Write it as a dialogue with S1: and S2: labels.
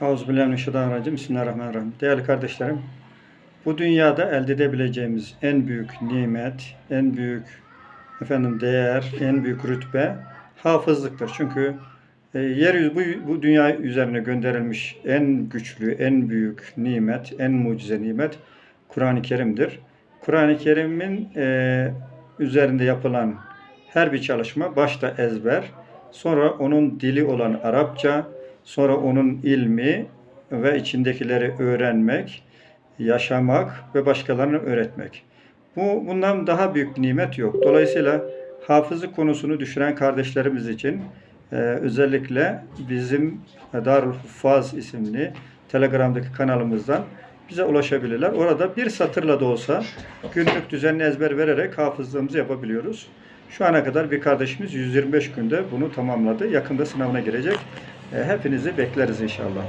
S1: Euzubillahimineşşeytanirracim. Bismillahirrahmanirrahim. Değerli kardeşlerim, bu dünyada elde edebileceğimiz en büyük nimet, en büyük efendim değer, en büyük rütbe hafızlıktır. Çünkü e, yeryüzü bu, bu dünya üzerine gönderilmiş en güçlü, en büyük nimet, en mucize nimet Kur'an-ı Kerim'dir. Kur'an-ı Kerim'in e, üzerinde yapılan her bir çalışma başta ezber, sonra onun dili olan Arapça, sonra onun ilmi ve içindekileri öğrenmek, yaşamak ve başkalarına öğretmek. Bu bundan daha büyük nimet yok. Dolayısıyla hafızlık konusunu düşüren kardeşlerimiz için e, özellikle bizim Darül Huffaz isimli Telegram'daki kanalımızdan bize ulaşabilirler. Orada bir satırla da olsa günlük düzenli ezber vererek hafızlığımızı yapabiliyoruz. Şu ana kadar bir kardeşimiz 125 günde bunu tamamladı. Yakında sınavına girecek. E, Hepinizi bekleriz inşallah.